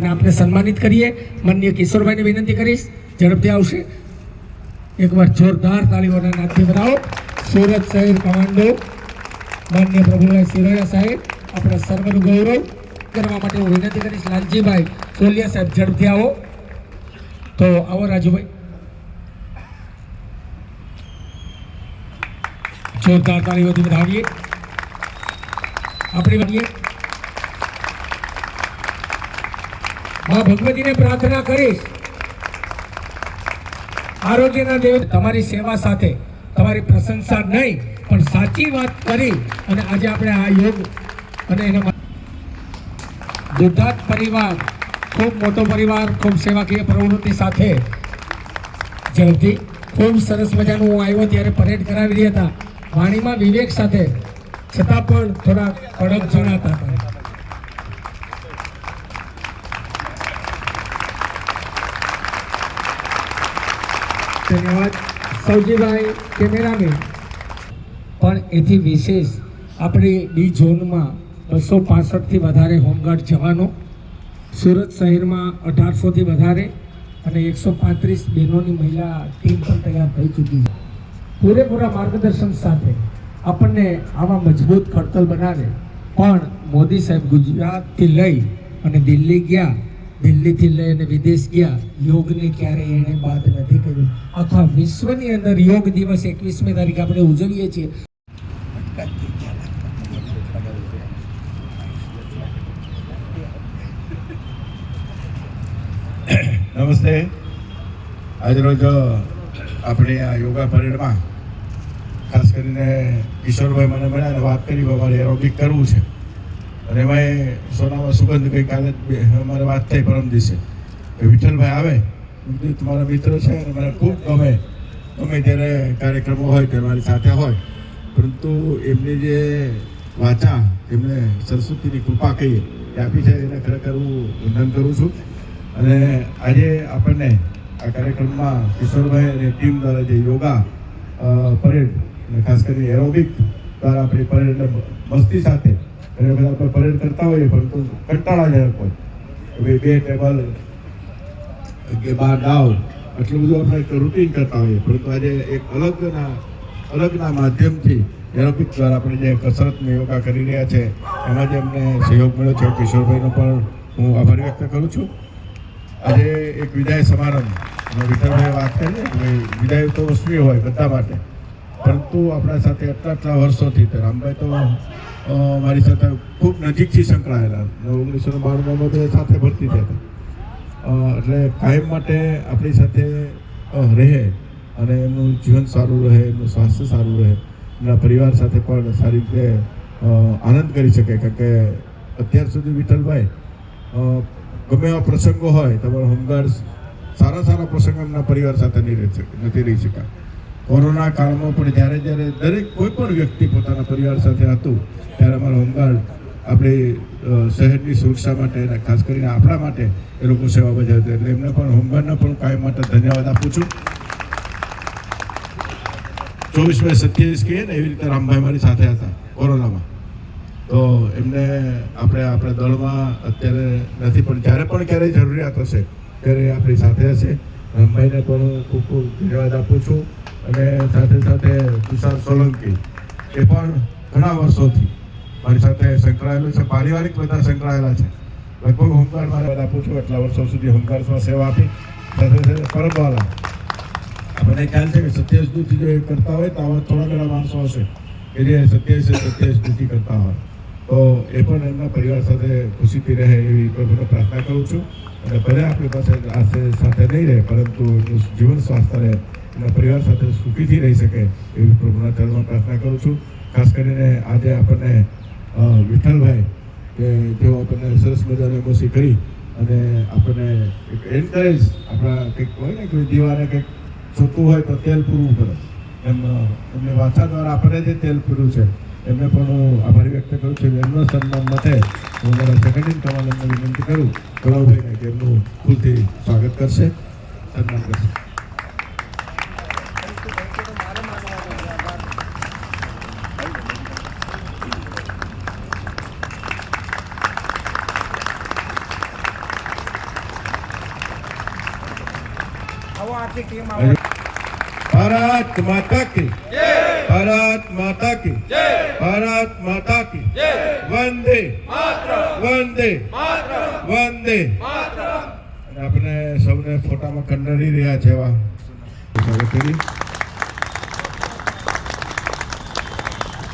અને આપણે સન્માનિત કરીએ. માનનીય કિશોરભાઈને વિનંતી કરીશ. ઝડપથી આવશે. એકવાર જોરદાર તાળીઓના નાદથી બનાવો સુરત શહેર કમાન્ડો, માનનીય પ્રભુભાઈ સિરોયા સાહેબ, આપણા સર્વનું ગૌરવ કરવા માટે હું વિનંતી કરીશ. લાલજીભાઈ સોલિયા સાહેબ, ઝડપથી આવો. તો આવો રાજુભાઈ. જોરદાર તાળીઓથી વધાવીએ. આપણી વધીએ મા ભગવતીને પ્રાર્થના કરીશ. આરોગ્યના દેવ, તમારી સેવા સાથે, તમારી પ્રશંસા નહીં, પણ સાચી વાત કરી અને આજે આપણે આ યોગ અને એના દુધાત પરિવાર, ખૂબ મોટો પરિવાર, ખૂબ સેવાકીય પ્રવૃત્તિ સાથે ઝડપથી ખૂબ સરસ મજાનું હું આવ્યો ત્યારે પરેડ કરાવી રહ્યા હતા. વાણીમાં વિવેક સાથે, છતાં પણ થોડા કડક જણાતા હતા. ધન્યવાદ. સૌજીભાઈ કેમેરામેન. પણ એથી વિશેષ આપણે બી ઝોનમાં બસો પાસઠથી વધારે હોમગાર્ડ જવાનો, સુરત શહેરમાં અઢારસોથી વધારે અને એકસો પાંત્રીસ બહેનોની મહિલા ટીમ પણ તૈયાર થઈ ચૂકી છે. પૂરેપૂરા માર્ગદર્શન સાથે આપણને આવા મજબૂત ખડતલ બનાવે. પણ મોદી સાહેબ ગુજરાતથી લઈ અને દિલ્હી ગયા દિલ્હીથી લઈને વિદેશ ગયા, યોગને ક્યારેય એણે બાદ નથી કર્યું? આખા વિશ્વની અંદર યોગ દિવસ એકવીસમી તારીખે આપણે ઉજવીએ છીએ. નમસ્તે. આજરોજ આપણે આ યોગા પરેડમાં ખાસ કરીને કિશોરભાઈ મને મળ્યા વાત કરી અમારે એરોબિક કરવું છે. અને એમાં સોનામાં સુગંધ ગઈકાલે અમારે વાત થઈ પરમ દિવસે. કે વિઠ્ઠલભાઈ આવે? તમારા મિત્ર છે અને મને ખૂબ ગમે. ગમે ત્યારે કાર્યક્રમો હોય કે મારી સાથે હોય. પરંતુ એમની જે વાચા, એમને સરસ્વતીની કૃપા કહીએ, એ આપી છે, એને ખરેખર હું વંદન કરું છું. અને આજે આપણને આ કાર્યક્રમમાં કિશોરભાઈ અને ટીમ દ્વારા જે યોગા પરેડ ખાસ કરીને એરોબિક દ્વારા આપણી પરેડ મસ્તી સાથે ઘણી વખત આપણે પરેડ કરતા હોઈએ પરંતુ કંટાળાજનક હોય ભાઈ બે ટેબલ કે બાર દાવ, આટલું બધું આપણે રૂટીન કરતા હોઈએ. પરંતુ આજે એક અલગના અલગના માધ્યમથી એરોબિક દ્વારા આપણે જે કસરતને યોગા કરી રહ્યા છે, એમાં જે અમને સહયોગ મળ્યો છે, કિશોરભાઈનો પણ હું આભાર વ્યક્ત કરું છું. આજે એક વિદાય સમારંભ. વિઠ્ઠલભાઈ વાત કરી વિદાય તો વસ્તુ હોય બધા માટે. પરંતુ આપણા સાથે આટલા આટલા વર્ષોથી રામભાઈ તો મારી સાથે ખૂબ નજીકથી સંકળાયેલા. ઓગણીસો બારમાં એ સાથે ભરતી થયા એટલે કાયમ માટે આપણી સાથે રહે અને એમનું જીવન સારું રહે, એમનું સ્વાસ્થ્ય સારું રહે. એમના પરિવાર સાથે પણ સારી રીતે આનંદ કરી શકે. કારણ કે અત્યાર સુધી વિઠ્ઠલભાઈ ગમે એવા પ્રસંગો હોય, તમારો હોમગાર્ડ સારા સારા પ્રસંગો એમના પરિવાર સાથે નહીં રહી શકે, નથી રહી શકા કોરોના કાળમાં પણ જ્યારે જ્યારે દરેક કોઈ પણ વ્યક્તિ પોતાના પરિવાર સાથે હતું, ત્યારે અમારો હોમગાર્ડ આપણી શહેરની સુરક્ષા માટે અને ખાસ કરીને આપણા માટે એ લોકો સેવા બજાવતા એટલે એમને પણ હોમગાર્ડને પણ કાયમ માટે ધન્યવાદ આપું છું. ચોવીસ બાય સત્યાવીસ કહીએ ને, એવી રીતે રામભાઈ મારી સાથે હતા કોરોનામાં. તો એમને આપણે આપણા દળમાં અત્યારે નથી, પણ જ્યારે પણ ક્યારેય જરૂરિયાત હશે, ત્યારે આપણી સાથે હશે. રામભાઈને પણ ખૂબ ખૂબ ધન્યવાદ આપું છું. અને સાથે સાથે તુષાર સોલંકી, એ પણ ઘણા વર્ષોથી મારી સાથે સંકળાયેલું છે. પારિવારિક બધા સંકળાયેલા છે. લગભગ હોમગાર્ડ મારે આપું છું, એટલા વર્ષો સુધી હોમગાર્ડમાં સેવા આપી. સાથે સાથે પરબવાલા. મને ખ્યાલ છે કે સત્યાવીસ ડ્યુટી જો એ કરતા હોય તો આવા થોડા ઘણા માણસો હશે કે જે સત્યાવીસ સત્યાવીસ ડ્યુટી કરતા હોય. તો એ પણ એમના પરિવાર સાથે ખુશીથી રહે એવી પ્રભુને પ્રાર્થના કરું છું. અને ભલે આપણી પાસે સાથે નહીં રહે, પરંતુ જીવન સ્વાસ્થ્ય રહે. એમના પરિવાર સાથે સુખીથી રહી શકે એવી પ્રભુના ચરણમાં પ્રાર્થના કરું છું. ખાસ કરીને આજે આપણને વિઠ્ઠલભાઈ કે જેઓ આપણને સરસ મજાની મોસી કરી અને આપણને એક એન્કરેજ આપણા કંઈક હોય ને, કોઈ દીવાને કંઈક છૂટું હોય તો તેલ પૂરવું પડે. એમ, એમને વાંચા દ્વારા આપણને જે તેલ પૂર્યું છે, એમને પણ હું આભારી વ્યક્ત કરું છું એમના સન્માન માટે હું મારા સેક્રેટરી કમાલને વિનંતી કરું. ગૌરવભાઈને કે એમનું ફૂલથી સ્વાગત કરશે. સન્માન કરશે. આવો આખી ટીમ આવો. ભારત માતા કી. ભારત માતા કી. ભારત માતા કી. વંદે. વંદે. વંદે. અને આપણે સૌને ફોટામાં કંડારી રહ્યા છે એવા. કરી.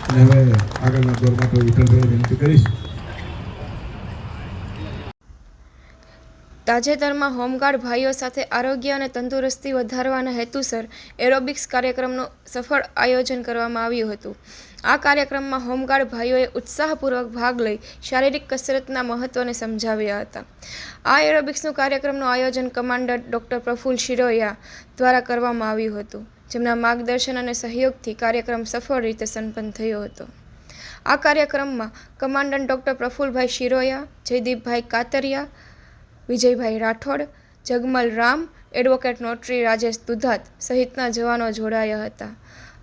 અને હવે આગળના દોરમાં તો વિઠ્ઠલભાઈ વિનંતી કરીશ. તાજેતરમાં હોમગાર્ડ ભાઈઓ સાથે આરોગ્ય અને તંદુરસ્તી વધારવાના હેતુસર એરોબિક્સ કાર્યક્રમનું સફળ આયોજન કરવામાં આવ્યું હતું. આ કાર્યક્રમમાં હોમગાર્ડ ભાઈઓએ ઉત્સાહપૂર્વક ભાગ લઈ શારીરિક કસરતના મહત્ત્વને સમજાવ્યા હતા. આ એરોબિક્સનું કાર્યક્રમનું આયોજન કમાન્ડર ડૉક્ટર પ્રફુલ શિરોયા દ્વારા કરવામાં આવ્યું હતું, જેમના માર્ગદર્શન અને સહયોગથી કાર્યક્રમ સફળ રીતે સંપન્ન થયો હતો. આ કાર્યક્રમમાં commandant doctor Prafulbhai Shiroya, Jaydeepbhai Katariya Vijaybhai Rathod, Jagmal Ram, advocate notary Rajesh Dudhat સહિતના જવાનો જોડાયા હતા.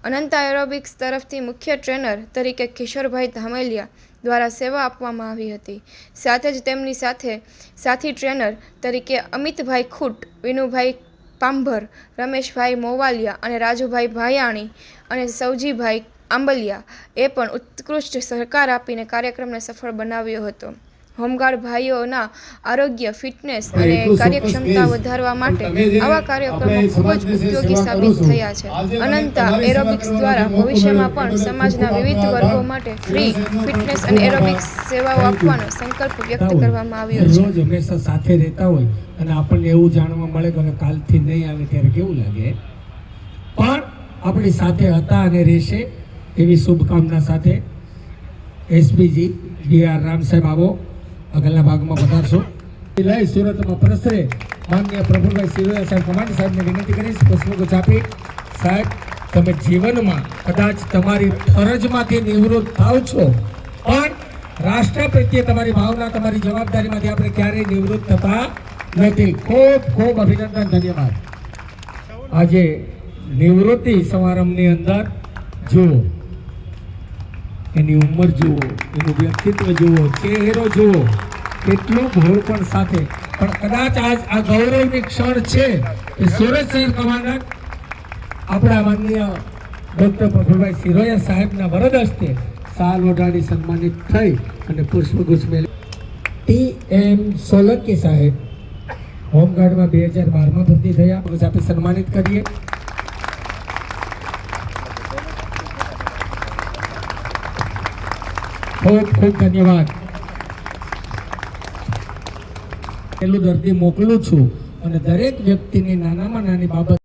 અનંતા એરોબિક્સ તરફથી મુખ્ય ટ્રેનર તરીકે કિશોરભાઈ ધામેલિયા દ્વારા સેવા આપવામાં આવી હતી. સાથે જ તેમની સાથે સાથી ટ્રેનર તરીકે અમિતભાઈ ખૂટ, વિનુભાઈ પાંભર, રમેશભાઈ મોવાલિયા અને રાજુભાઈ ભાયાણી અને સૌજીભાઈ આંબલિયા એ પણ ઉત્કૃષ્ટ સહકાર આપીને કાર્યક્રમને સફળ બનાવ્યો હતો. હોમગાર્ડ ભાઈઓના આરોગ્ય ફિટનેસ અને કાર્યક્ષમતા વધારવા માટે આવા કાર્યક્રમો ખૂબ જ ઉપયોગી સાબિત થયા છે. અનંતા એરોબિક્સ દ્વારા ભવિષ્યમાં પણ સમાજના વિવિધ વર્ગો માટે ફ્રી ફિટનેસ અને એરોબિક્સ સેવાઓ આપવાનો સંકલ્પ વ્યક્ત કરવામાં આવ્યો છે. હંમેશા સાથે રહેતા હોય અને આપણને એવું જાણવા મળે કે કાલથી નહીં આવે ત્યારે કેવું લાગે? પણ આપણી સાથે હતા અને રહેશે એવી શુભકામના સાથે. એસપીજી ડી આર રામ સાહેબ આવો. આગળના ભાગમાં પધારશો. લઈ સુરતમાં પ્રસરે માન્ય પ્રભુભાઈ સિરોયા સાહેબ કમાન્ડ સાહેબને વિનંતી કરીશ પુષ્પગુચ્છ આપી સાહેબ, તમે જીવનમાં કદાચ તમારી ફરજમાંથી નિવૃત્ત થાવ છો, પણ રાષ્ટ્ર પ્રત્યે તમારી ભાવના, તમારી જવાબદારીમાંથી આપણે ક્યારેય નિવૃત્ત થતા નથી. ખૂબ ખૂબ અભિનંદન, ધન્યવાદ. આજે નિવૃત્તિ સમારંભની અંદર જુઓ એની ઉંમર જુઓ, એનું વ્યક્તિત્વ જુઓ, ચહેરો જુઓ. કેટલું ભોળપણ સાથે. પણ કદાચ આજ આ ગૌરવની ક્ષણ છે કે સુરત શહેર કમાન્ડર આપણા માનનીય ડૉક્ટર પ્રફુલભાઈ સિરોયા સાહેબના વરદ હસ્તે સાલ ઓઢાડી સન્માનિત થઈ અને પુષ્પગુચ્છ મેળવી. ટી એમ સોલંકી સાહેબ, હોમગાર્ડમાં બે હજાર બારમાં ભરતી થયા. આપણે સન્માનિત કરીએ. ખૂબ ખૂબ ધન્યવાદ. પેલું દર્દી મોકલું છું અને દરેક વ્યક્તિની નાનામાં નાની બાબત